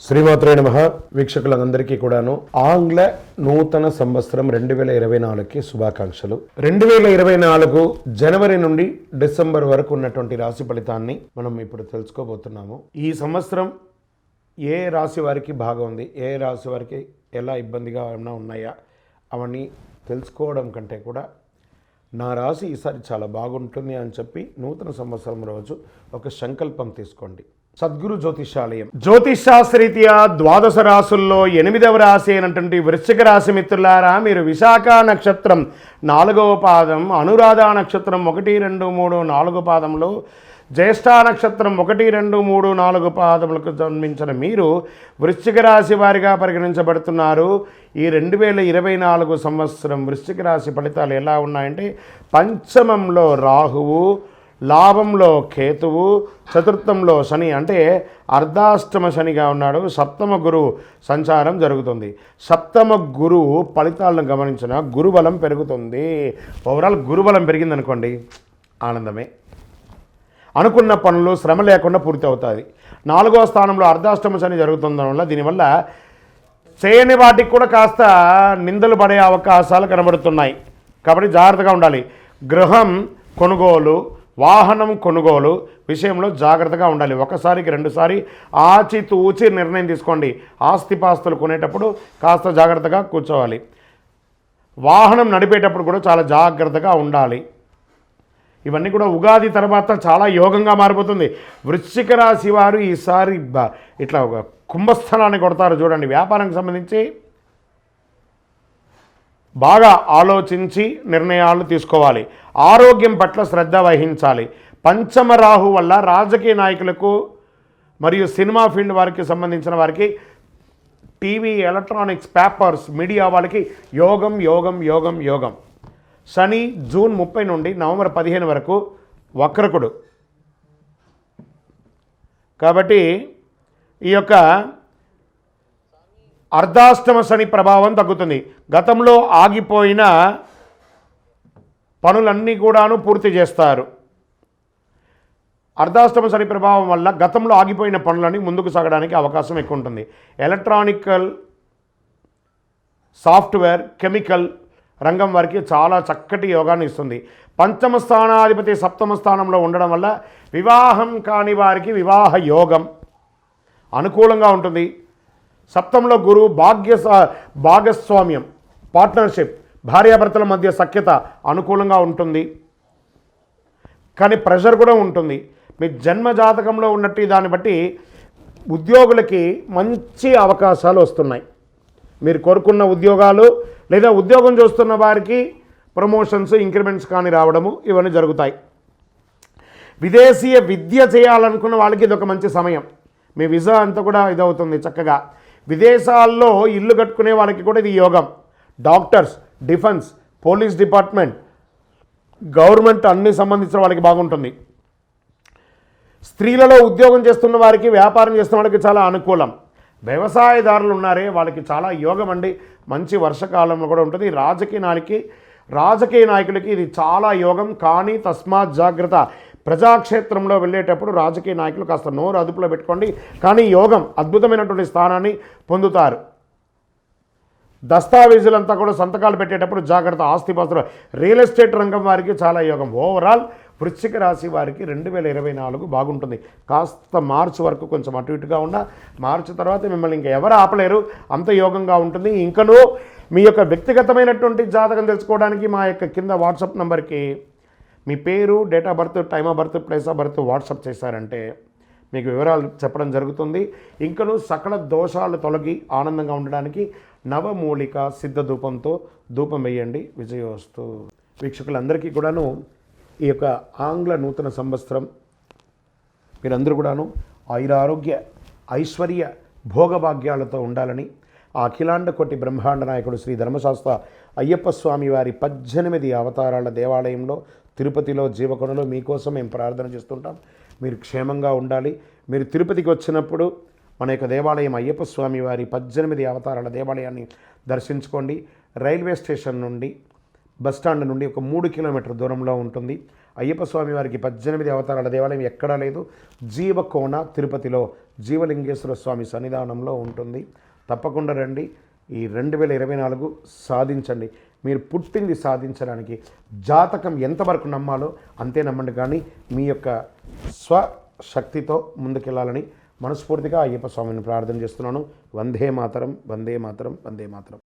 శ్రీమాత్రే నమ. వీక్షకులందరికీ కూడాను ఆంగ్ల నూతన సంవత్సరం రెండు వేల ఇరవై నాలుగుకి శుభాకాంక్షలు. రెండు వేల ఇరవై నాలుగు జనవరి నుండి డిసెంబర్ వరకు ఉన్నటువంటి రాశి ఫలితాన్ని మనం ఇప్పుడు తెలుసుకోబోతున్నాము. ఈ సంవత్సరం ఏ రాశి వారికి బాగుంది ఏ రాశి వారికి ఎలా ఇబ్బందిగా ఏమైనా ఉన్నాయా? అవన్నీ తెలుసుకోవడం కంటే కూడా నా రాశి ఈసారి చాలా బాగుంటుంది అని చెప్పి నూతన సంవత్సరం రోజు ఒక సంకల్పం తీసుకోండి. సద్గురు జ్యోతిషాలయం. జ్యోతిషాస్త్రీత్యా ద్వాదశ రాసుల్లో ఎనిమిదవ రాశి అయినటువంటి వృశ్చిక రాశి మిత్రులారా మీరు విశాఖ నక్షత్రం నాలుగవ పాదం అనురాధ నక్షత్రం ఒకటి రెండు మూడు నాలుగు పాదంలో జ్యేష్ఠ నక్షత్రం ఒకటి రెండు మూడు నాలుగు పాదములకు జన్మించిన మీరు వృశ్చిక రాశి వారిగా పరిగణించబడుతున్నారు. ఈ రెండు వేల ఇరవై నాలుగు సంవత్సరం వృశ్చిక రాశి ఫలితాలు ఎలా ఉన్నాయంటే పంచమంలో రాహువు లాభంలో కేతువు చతుర్థంలో శని అంటే అర్ధాష్టమ శనిగా ఉన్నాడు. సప్తమ గురువు సంచారం జరుగుతుంది. సప్తమ గురువు ఫలితాలను గమనించిన గురుబలం పెరుగుతుంది. ఓవరాల్ గురుబలం పెరిగిందనుకోండి ఆనందమే. అనుకున్న పనులు శ్రమ లేకుండా పూర్తి అవుతుంది నాలుగో స్థానంలో అర్ధాష్టమ శని జరుగుతుండడం వల్ల దీనివల్ల చేయని వాటికి కూడా కాస్త నిందలు పడే అవకాశాలు కనబడుతున్నాయి. కాబట్టి జాగ్రత్తగా ఉండాలి. గృహం కొనుగోలు వాహనం కొనుగోలు విషయంలో జాగ్రత్తగా ఉండాలి. ఒకసారికి రెండుసారి ఆచితూచి నిర్ణయం తీసుకోండి. ఆస్తిపాస్తులు కొనేటప్పుడు కాస్త జాగ్రత్తగా కూర్చోవాలి. వాహనం నడిపేటప్పుడు కూడా చాలా జాగ్రత్తగా ఉండాలి. ఇవన్నీ కూడా ఉగాది తర్వాత చాలా యోగంగా మారిపోతుంది. వృశ్చిక రాశి వారు ఈసారి ఇట్లా ఒక కుంభస్థలాన్ని కొడతారు చూడండి. వ్యాపారానికి సంబంధించి బాగా ఆలోచించి నిర్ణయాలు తీసుకోవాలి. ఆరోగ్యం పట్ల శ్రద్ధ వహించాలి. పంచమ రాహు వల్ల రాజకీయ నాయకులకు మరియు సినిమా ఫీల్డ్ వారికి సంబంధించిన వారికి టీవీ ఎలక్ట్రానిక్స్ పేపర్స్ మీడియా వాళ్ళకి యోగం యోగం యోగం యోగం. శని జూన్ ముప్పై నుండి నవంబర్ పదిహేను వరకు వక్రకుడు. కాబట్టి ఈ యొక్క అర్ధాష్టమ శని ప్రభావం తగ్గుతుంది. గతంలో ఆగిపోయిన పనులన్నీ కూడాను పూర్తి చేస్తారు. అర్ధాష్టమ శని ప్రభావం వల్ల గతంలో ఆగిపోయిన పనులన్నీ ముందుకు సాగడానికి అవకాశం ఎక్కువ ఉంటుంది. ఎలక్ట్రానికల్ సాఫ్ట్వేర్ కెమికల్ రంగం వారికి చాలా చక్కటి యోగాన్ని ఇస్తుంది. పంచమ స్థానాధిపతి సప్తమ స్థానంలో ఉండడం వల్ల వివాహం కాని వారికి వివాహ యోగం అనుకూలంగా ఉంటుంది. సప్తంలో గురువు భాగ్య భాగస్వామ్యం పార్ట్నర్షిప్ భార్యాభర్తల మధ్య సఖ్యత అనుకూలంగా ఉంటుంది. కానీ ప్రెషర్ కూడా ఉంటుంది. మీ జన్మ జాతకంలో ఉన్నట్టు దాన్ని బట్టి ఉద్యోగులకి మంచి అవకాశాలు వస్తున్నాయి. మీరు కోరుకున్న ఉద్యోగాలు లేదా ఉద్యోగం చూస్తున్న వారికి ప్రమోషన్స్ ఇంక్రిమెంట్స్ కానీ రావడము ఇవన్నీ జరుగుతాయి. విదేశీయ విద్య చేయాలనుకున్న వాళ్ళకి ఇది ఒక మంచి సమయం. మీ విజా అంతా కూడా ఇదవుతుంది చక్కగా. విదేశాల్లో ఇల్లు కట్టుకునే వాళ్ళకి కూడా ఇది యోగం. Doctors defence police department government అన్ని సంబంధించిన వాళ్ళకి బాగుంటుంది. స్త్రీలలో ఉద్యోగం చేస్తున్న వారికి వ్యాపారం చేస్తున్న వాళ్ళకి చాలా అనుకూలం. వ్యవసాయదారులు ఉన్నారే వాళ్ళకి చాలా యోగం అండి మంచి వర్షకాలంలో కూడా ఉంటుంది. రాజకీయ నాయకి రాజకీయ నాయకులకి ఇది చాలా యోగం. కానీ తస్మాత్ జాగ్రత్త. ప్రజాక్షేత్రంలో వెళ్ళేటప్పుడు రాజకీయ నాయకులు కాస్త నోరు అదుపులో పెట్టుకోండి. కానీ యోగం అద్భుతమైనటువంటి స్థానాన్ని పొందుతారు. దస్తావేజులంతా కూడా సంతకాలు పెట్టేటప్పుడు జాగ్రత్త. ఆస్తిపాస్తులు. రియల్ ఎస్టేట్ రంగం వారికి చాలా యోగం. ఓవరాల్ వృశ్చిక రాశి వారికి రెండు వేల ఇరవై నాలుగు బాగుంటుంది. కాస్త మార్చి వరకు కొంచెం అటు ఇటుగా ఉన్న మార్చి తర్వాత మిమ్మల్ని ఇంకా ఎవరు ఆపలేరు. అంత యోగంగా ఉంటుంది. ఇంకనూ మీ యొక్క వ్యక్తిగతమైనటువంటి జాతకం తెలుసుకోవడానికి మా యొక్క కింద వాట్సాప్ నెంబర్కి మీ పేరు date of birth time of birth place of birth WhatsApp చేశారంటే మీకు వివరాలు చెప్పడం జరుగుతుంది. ఇంకను సకల దోషాలు తొలగి ఆనందంగా ఉండడానికి నవమూలిక సిద్ధ ధూపంతో ధూపం వేయండి. విజయోస్తు. వీక్షకులందరికీ కూడాను ఈ యొక్క ఆంగ్ల నూతన సంవత్సరం మీరందరూ కూడాను ఆయురారోగ్య ఐశ్వర్య భోగభాగ్యాలతో ఉండాలని అఖిలాండ కోటి బ్రహ్మాండ నాయకుడు శ్రీ ధర్మశాస్త్ర అయ్యప్ప స్వామి వారి పద్దెనిమిది అవతారాల దేవాలయంలో తిరుపతిలో జీవకొనలో మీకోసం మేము ప్రార్థన చేస్తుంటాం. మీరు క్షేమంగా ఉండాలి. మీరు తిరుపతికి వచ్చినప్పుడు మన యొక్క దేవాలయం అయ్యప్ప స్వామి వారి పద్దెనిమిది అవతారాల దేవాలయాన్ని దర్శించుకోండి. రైల్వే స్టేషన్ నుండి బస్ స్టాండ్ నుండి ఒక మూడు కిలోమీటర్ దూరంలో ఉంటుంది. అయ్యప్ప స్వామి వారికి పద్దెనిమిది అవతారాల దేవాలయం ఎక్కడా లేదు. జీవకోణ తిరుపతిలో జీవలింగేశ్వర స్వామి సన్నిధానంలో ఉంటుంది. తప్పకుండా రండి. ఈ రెండు వేల ఇరవై నాలుగు సాధించండి. మీరు పుట్టింది సాధించడానికి జాతకం ఎంతవరకు నమ్మాలో అంతే నమ్మండి. కానీ మీ యొక్క స్వశక్తితో ముందుకెళ్ళాలని మనస్ఫూర్తిగా అయ్యప్ప స్వామిని ప్రార్థన చేస్తున్నాను. వందే మాతరం వందే మాతరం వందే మాతరం.